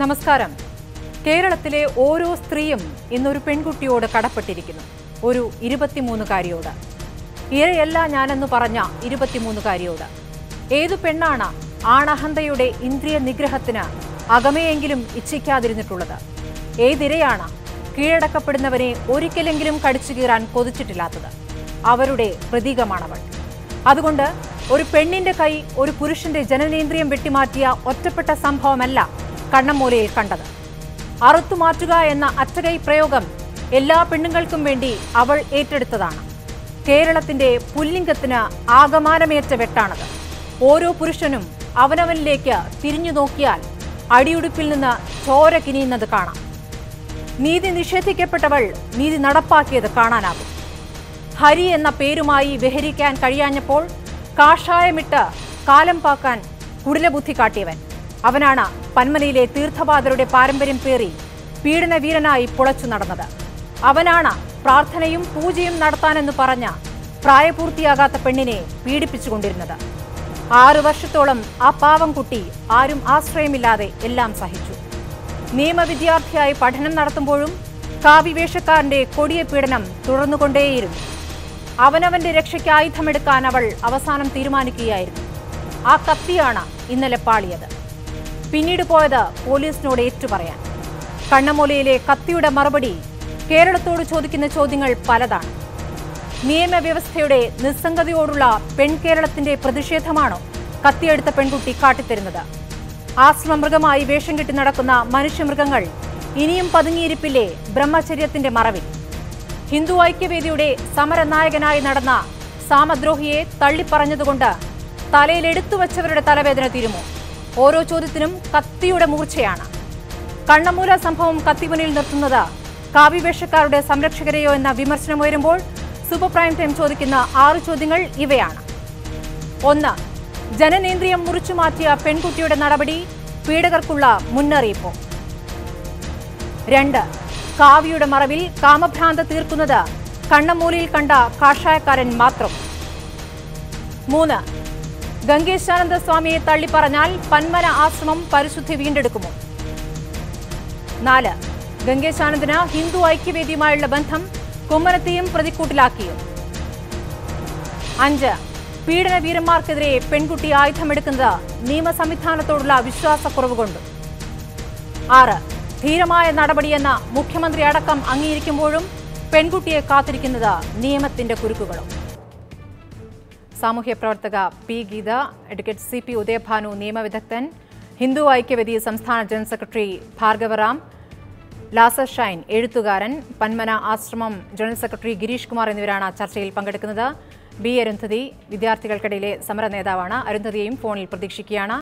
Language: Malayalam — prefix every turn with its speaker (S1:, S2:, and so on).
S1: നമസ്കാരം. കേരളത്തിലെ ഓരോ സ്ത്രീയും ഇന്നൊരു പെൺകുട്ടിയോട് കടപ്പെട്ടിരിക്കുന്നു. ഒരു ഇരുപത്തിമൂന്നുകാരിയോട്. ഇരയല്ല ഞാനെന്ന് പറഞ്ഞ ഇരുപത്തിമൂന്നുകാരിയോട്. ഏതു പെണ്ണാണ് ആണഹന്തയുടെ ഇന്ദ്രിയ നിഗ്രഹത്തിന് അകമയെങ്കിലും ഇച്ഛിക്കാതിരുന്നിട്ടുള്ളത്? ഏതിരയാണ് കീഴടക്കപ്പെടുന്നവനെ ഒരിക്കലെങ്കിലും കടിച്ചു കീറാൻ കൊതിച്ചിട്ടില്ലാത്തത്? അവരുടെ പ്രതീകമാണവൾ. അതുകൊണ്ട് ഒരു പെണ്ണിന്റെ കൈ ഒരു പുരുഷന്റെ ജനനേന്ദ്രിയം വെട്ടിമാറ്റിയ ഒറ്റപ്പെട്ട സംഭവമല്ല കണ്ണമ്മൂലയിൽ കണ്ടത്. അറുത്തുമാറ്റുക എന്ന അറ്റകൈ പ്രയോഗം എല്ലാ പെണ്ണുങ്ങൾക്കും വേണ്ടി അവൾ ഏറ്റെടുത്തതാണ്. കേരളത്തിന്റെ പുല്ലിംഗത്തിന് ആകമാനമേറ്റ വെട്ടാണത്. ഓരോ പുരുഷനും അവനവനിലേക്ക് തിരിഞ്ഞു നോക്കിയാൽ അടിയുടുപ്പിൽ നിന്ന് ചോര കിനിയുന്നത് കാണാം. നീതി നിഷേധിക്കപ്പെട്ടവൾ നീതി നടപ്പാക്കിയത് കാണാനാകും. ഹരി എന്ന പേരുമായി വിഹരിക്കാൻ കഴിയാഞ്ഞപ്പോൾ കാഷായമിട്ട് കാലം പാക്കാൻ കുടിലബുദ്ധി കാട്ടിയവൻ. അവനാണ് പന്മനയിലെ തീർത്ഥപാതരുടെ പാരമ്പര്യം പേറി പീഡനവീരനായി പുളച്ചു നടന്നത്. അവനാണ് പ്രാർത്ഥനയും പൂജയും നടത്താനെന്ന് പറഞ്ഞ പ്രായപൂർത്തിയാകാത്ത പെണ്ണിനെ പീഡിപ്പിച്ചുകൊണ്ടിരുന്നത്. ആറു വർഷത്തോളം ആ പാവം കുട്ടി ആരും ആശ്രയമില്ലാതെ എല്ലാം സഹിച്ചു. നിയമവിദ്യാർത്ഥിയായി പഠനം നടത്തുമ്പോഴും കാവിവേഷക്കാരന്റെ കൊടിയ പീഡനം തുടർന്നുകൊണ്ടേയിരുന്നു. അവനവന്റെ രക്ഷയ്ക്ക് ആയുധമെടുക്കാൻ അവൾ അവസാനം തീരുമാനിക്കുകയായിരുന്നു. ആ കത്തിയാണ് ഇന്നലെ പാളിയത്. പിന്നീട് പോയത് പോലീസിനോട് ഏറ്റുപറയാൻ. കണ്ണമൂലയിലെ കത്തിയുടെ മറുപടി കേരളത്തോട് ചോദിക്കുന്ന ചോദ്യങ്ങൾ പലതാണ്. നിയമവ്യവസ്ഥയുടെ നിസ്സംഗതയോടുള്ള പെൺകേരളത്തിന്റെ പ്രതിഷേധമാണോ കത്തിയെടുത്ത പെൺകുട്ടി കാട്ടിത്തരുന്നത്? ആശ്രമമൃഗമായി വേഷം കെട്ടി നടക്കുന്ന മനുഷ്യമൃഗങ്ങൾ ഇനിയും പതുങ്ങിയിരിപ്പില്ലേ ബ്രഹ്മചര്യത്തിന്റെ മറവിൽ? ഹിന്ദു ഐക്യവേദിയുടെ സമരനായകനായി നടന്ന സാമദ്രോഹിയെ തള്ളിപ്പറഞ്ഞതുകൊണ്ട് തലയിൽ എടുത്തു വച്ചവരുടെ തലവേദന തീരുമോ? ഓരോ ചോദ്യത്തിനും കത്തിയുടെ മൂർച്ചയാണ്. കണ്ണമൂല സംഭവം കത്തിമുനിൽ നിർത്തുന്നത് കാവ്യവേഷക്കാരുടെ സംരക്ഷകരെയോ എന്ന വിമർശനം ഉയരുമ്പോൾ പ്രൈം ടൈം ചോദിക്കുന്ന ആറ് ചോദ്യങ്ങൾ ഇവയാണ്. ഒന്ന് ജനനേന്ദ്രിയം മുറിച്ചു മാറ്റിയ പെൺകുട്ടിയുടെ നടപടി പീഡകർക്കുള്ള മുന്നറിയിപ്പ്? രണ്ട് കാവ്യയുടെ മറവിൽ കാമഭ്രാന്ത് തീർക്കുന്നത് കണ്ണമൂലിയിൽ കണ്ട കാഷായക്കാരൻ മാത്രം. മൂന്ന് ഗംഗേശാനന്ദ സ്വാമിയെ തള്ളിപ്പറഞ്ഞാൽ പന്മന ആശ്രമം പരിശുദ്ധി വീണ്ടെടുക്കുമോ? നാല് ഗംഗേശാനന്ദന് ഹിന്ദു ഐക്യവേദിയുമായുള്ള ബന്ധം കുമ്മനത്തെയും പ്രതിക്കൂട്ടിലാക്കിയും? അഞ്ച് പീഡന വീരന്മാർക്കെതിരെ പെൺകുട്ടി ആയുധമെടുക്കുന്നത് നിയമസംവിധാനത്തോടുള്ള വിശ്വാസക്കുറവ് കൊണ്ടും ആറ് ധീരമായ നടപടിയെന്ന മുഖ്യമന്ത്രി അടക്കം അംഗീകരിക്കുമ്പോഴും പെൺകുട്ടിയെ കാത്തിരിക്കുന്നത് നിയമത്തിന്റെ കുരുക്കുകളും. സാമൂഹ്യ പ്രവർത്തക P Geetha advocate C P Udayabhanu നിയമവിദഗ്ധൻ Hindu Aikya സംസ്ഥാന ജനറൽ സെക്രട്ടറി ഭാർഗവറാം ലാസർ ഷൈൻ എഴുത്തുകാരൻ പന്മന ആശ്രമം ജനറൽ സെക്രട്ടറി ഗിരീഷ് കുമാർ എന്നിവരാണ് ചർച്ചയിൽ പങ്കെടുക്കുന്നത്. ബി അരുന്ധതി വിദ്യാർത്ഥികൾക്കിടയിലെ സമര നേതാവാണ്. അരുന്ധതിയെയും ഫോണിൽ പ്രതീക്ഷിക്കുകയാണ്.